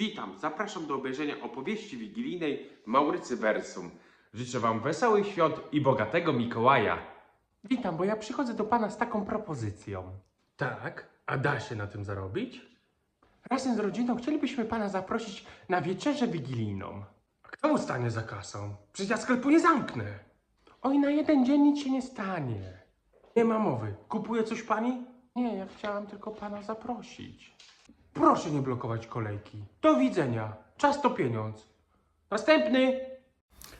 Witam, zapraszam do obejrzenia opowieści wigilijnej Maurycy Versum. Życzę Wam wesołych świąt i bogatego Mikołaja. Witam, bo ja przychodzę do Pana z taką propozycją. Tak, a da się na tym zarobić? Razem z rodziną chcielibyśmy Pana zaprosić na wieczerzę wigilijną. A kto mu stanie za kasą? Przecież ja sklepu nie zamknę. Oj, na jeden dzień nic się nie stanie. Nie ma mowy. Kupuje coś pani? Nie, ja chciałam tylko Pana zaprosić. Proszę nie blokować kolejki. Do widzenia. Czas to pieniądz. Następny.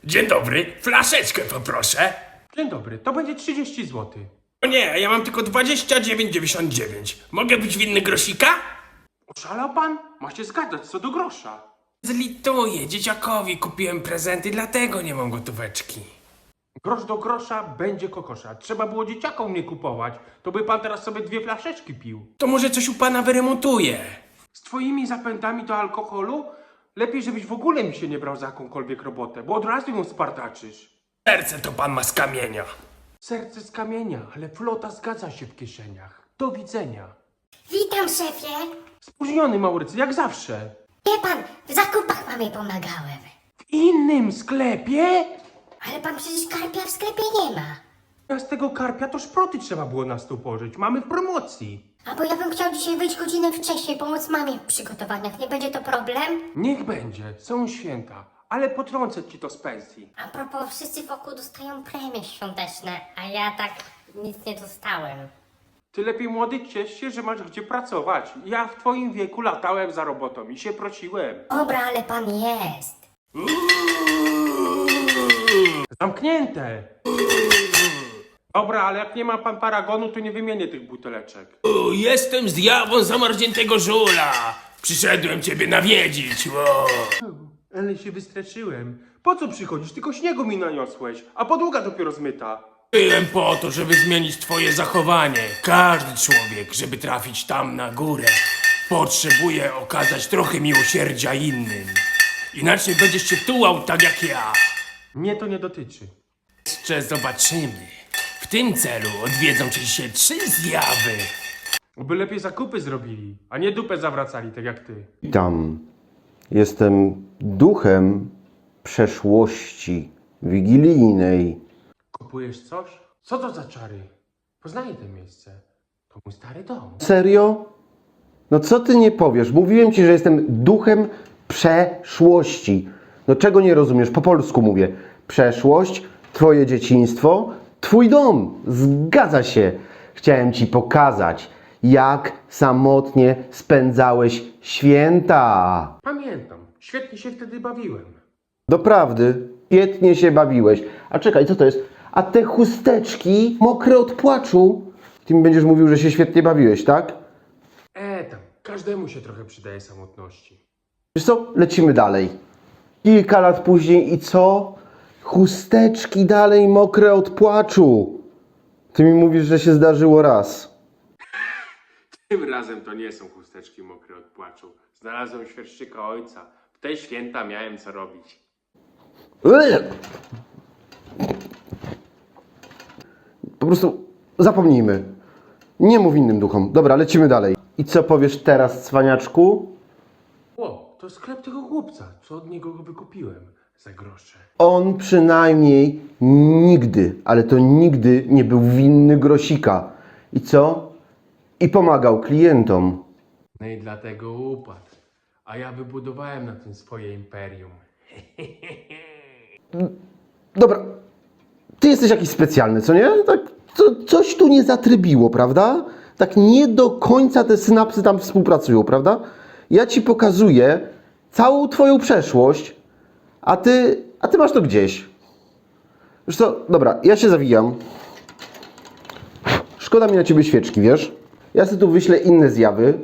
Dzień dobry, flaszeczkę poproszę. Dzień dobry, to będzie 30 zł. O nie, ja mam tylko 29,99. Mogę być winny grosika? Oszalał pan? Ma się zgadzać co do grosza. Zlituję, dzieciakowi kupiłem prezenty, dlatego nie mam gotóweczki. Grosz do grosza będzie kokosza. Trzeba było dzieciakom nie kupować. To by pan teraz sobie dwie flaszeczki pił. To może coś u pana wyremontuję. Z twoimi zapędami do alkoholu? Lepiej, żebyś w ogóle mi się nie brał za jakąkolwiek robotę, bo od razu ją spartaczysz. Serce to pan ma z kamienia. Serce z kamienia, ale flota zgadza się w kieszeniach. Do widzenia. Witam, szefie. Spóźniony Maurycy, jak zawsze. Wie pan, w zakupach mamie pomagałem. W innym sklepie? Ale pan przecież karpia w sklepie nie ma. Z tego karpia to szproty trzeba było na stół położyć. Mamy w promocji. A bo ja bym chciał dzisiaj wyjść godzinę wcześniej, pomóc mamie w przygotowaniach. Nie będzie to problem? Niech będzie, są święta, ale potrącę ci to z pensji. A propos, wszyscy wokół dostają premie świąteczne, a ja tak nic nie dostałem. Ty lepiej młody ciesz się, że masz gdzie pracować. Ja w twoim wieku latałem za robotą i się prosiłem. Dobra, ale pan jest. Zamknięte! Dobra, ale jak nie ma pan paragonu, to nie wymienię tych buteleczek. O, jestem zjawą zamarzniętego żula. Przyszedłem ciebie nawiedzić. O. Ale się wystraszyłem. Po co przychodzisz? Tylko śniegu mi naniosłeś, a podłoga dopiero zmyta. Byłem po to, żeby zmienić twoje zachowanie. Każdy człowiek, żeby trafić tam na górę, potrzebuje okazać trochę miłosierdzia innym. Inaczej będziesz się tułał tak jak ja. Mnie to nie dotyczy. Jeszcze zobaczymy. W tym celu odwiedzą cię dzisiaj trzy zjawy. By lepiej zakupy zrobili, a nie dupę zawracali, tak jak ty. Witam. Jestem duchem przeszłości wigilijnej. Kupujesz coś? Co to za czary? Poznaję to miejsce. To mój stary dom. Serio? No co ty nie powiesz? Mówiłem ci, że jestem duchem przeszłości. No czego nie rozumiesz? Po polsku mówię. Przeszłość, twoje dzieciństwo, twój dom. Zgadza się. Chciałem ci pokazać, jak samotnie spędzałeś święta. Pamiętam, świetnie się wtedy bawiłem. Doprawdy, świetnie się bawiłeś. A czekaj, co to jest? A te chusteczki mokre od płaczu. Ty mi będziesz mówił, że się świetnie bawiłeś, tak? E tam, każdemu się trochę przydaje samotności. Wiesz co? Lecimy dalej. Kilka lat później i co? Chusteczki dalej mokre od płaczu. Ty mi mówisz, że się zdarzyło raz. Tym razem to nie są chusteczki mokre od płaczu. Znalazłem świerszczyka ojca. W te święta miałem co robić. Po prostu zapomnijmy. Nie mów innym duchom. Dobra, lecimy dalej. I co powiesz teraz, cwaniaczku? Ło, to sklep tego chłopca, co od niego go wykupiłem. On przynajmniej nigdy, ale to nigdy nie był winny grosika. I co? I pomagał klientom. No i dlatego upadł. A ja wybudowałem na tym swoje imperium. Dobra, ty jesteś jakiś specjalny, co nie? Tak, co, coś tu nie zatrybiło, prawda? Tak nie do końca te synapsy tam współpracują, prawda? Ja ci pokazuję całą twoją przeszłość, a ty, a ty masz to gdzieś. Wiesz co, dobra, ja się zawijam. Szkoda mi na ciebie świeczki, wiesz? Ja sobie tu wyślę inne zjawy.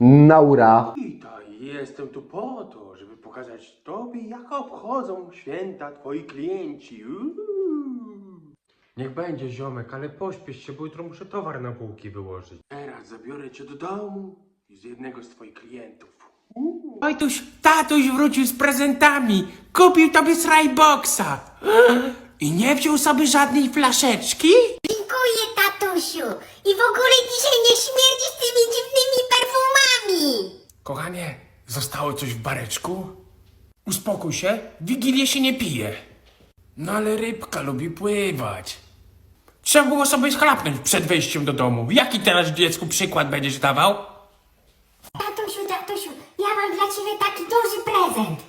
Naura. Witaj, jestem tu po to, żeby pokazać tobie, jak obchodzą święta twoi klienci. Uuu. Niech będzie ziomek, ale pośpiesz się, bo jutro muszę towar na półki wyłożyć. Teraz zabiorę cię do domu i z jednego z twoich klientów. Ojtuś, tatuś wrócił z prezentami. Kupił tobie srajboxa. I nie wziął sobie żadnej flaszeczki? Dziękuję, tatusiu. I w ogóle dzisiaj nie śmierdzi z tymi dziwnymi perfumami. Kochanie, Zostało coś w bareczku? Uspokój się, w Wigilię się nie pije. No ale rybka lubi pływać. Trzeba było sobie schlapnąć przed wejściem do domu. Jaki teraz dziecku przykład będziesz dawał? Taki duży prezent.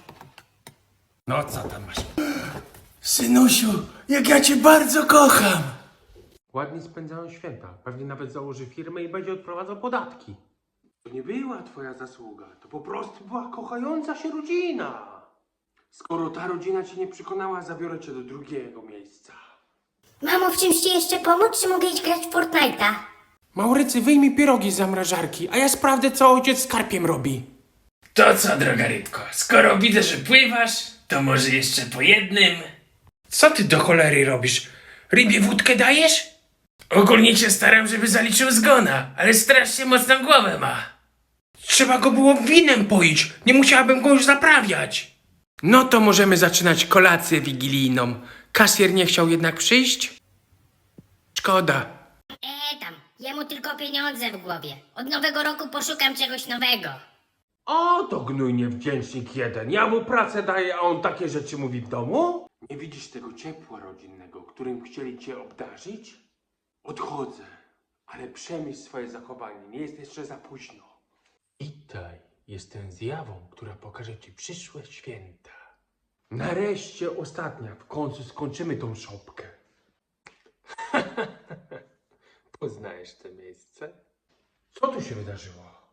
No co tam masz? Synusiu, jak ja cię bardzo kocham. Ładnie spędzają święta. Pewnie nawet założy firmę i będzie odprowadzał podatki. To nie była twoja zasługa, to po prostu była kochająca się rodzina. Skoro ta rodzina cię nie przekonała, zabiorę cię do drugiego miejsca. Mamo, w czymś ci jeszcze pomóc, czy mogę iść grać w Fortnite'a? Maurycy, wyjmij pierogi z zamrażarki, a ja sprawdzę, co ojciec z karpiem robi. To co, droga rybko, skoro widzę, że pływasz, to może jeszcze po jednym? Co ty do cholery robisz? Rybie wódkę dajesz? Ogólnie się staram, żeby zaliczył zgona, ale strasznie mocną głowę ma. Trzeba go było winem poić, nie musiałabym go już zaprawiać. No to możemy zaczynać kolację wigilijną. Kasjer nie chciał jednak przyjść? Szkoda. E, tam, jemu tylko pieniądze w głowie. Od nowego roku poszukam czegoś nowego. O, to gnój niewdzięcznik jeden. Ja mu pracę daję, a on takie rzeczy mówi w domu? Nie widzisz tego ciepła rodzinnego, którym chcieli cię obdarzyć? Odchodzę, ale przemyśl swoje zachowanie, nie jest jeszcze za późno. Witaj, jestem zjawą, która pokaże ci przyszłe święta. Nareszcie ostatnia, w końcu skończymy tą szopkę. Poznajesz to miejsce? Co tu się wydarzyło?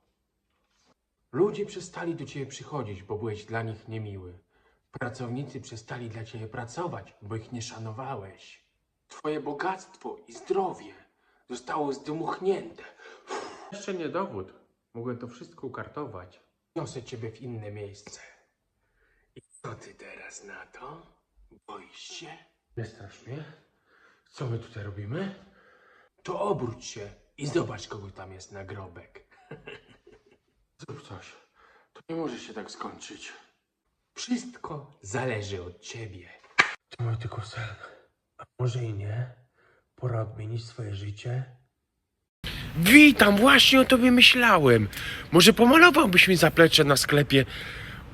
Ludzie przestali do ciebie przychodzić, bo byłeś dla nich niemiły. Pracownicy przestali dla ciebie pracować, bo ich nie szanowałeś. Twoje bogactwo i zdrowie zostało zdmuchnięte. Jeszcze nie dowód. Mogłem to wszystko ukartować. Niosę ciebie w inne miejsce. I co ty teraz na to? Boisz się? Nie strasz mnie. Co my tutaj robimy? To obróć się i zobacz, kogo tam jest nagrobek. Zrób coś. To nie może się tak skończyć. Wszystko zależy od ciebie. To mój tylko sen. A może i nie? Pora odmienić swoje życie? Witam, właśnie o tobie myślałem. Może pomalowałbyś mi zaplecze na sklepie?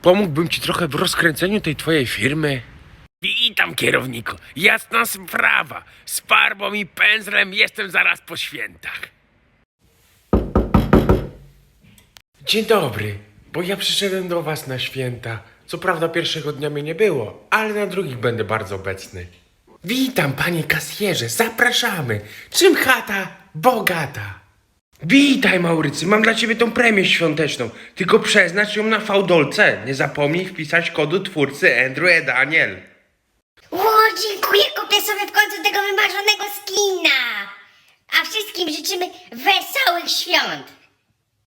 Pomógłbym ci trochę w rozkręceniu tej twojej firmy? Witam, kierowniku. Jasna sprawa. Z farbą i pędzlem jestem zaraz po świętach. Dzień dobry, bo ja przyszedłem do was na święta. Co prawda pierwszego dnia mnie nie było, ale na drugich będę bardzo obecny. Witam, panie kasjerze, zapraszamy. Czym chata bogata? Witaj, Maurycy, mam dla ciebie tą premię świąteczną. Tylko przeznacz ją na fałdolce. Nie zapomnij wpisać kodu twórcy Andrew E. Daniel. O, dziękuję, kupię sobie w końcu tego wymarzonego skina. A wszystkim życzymy wesołych świąt.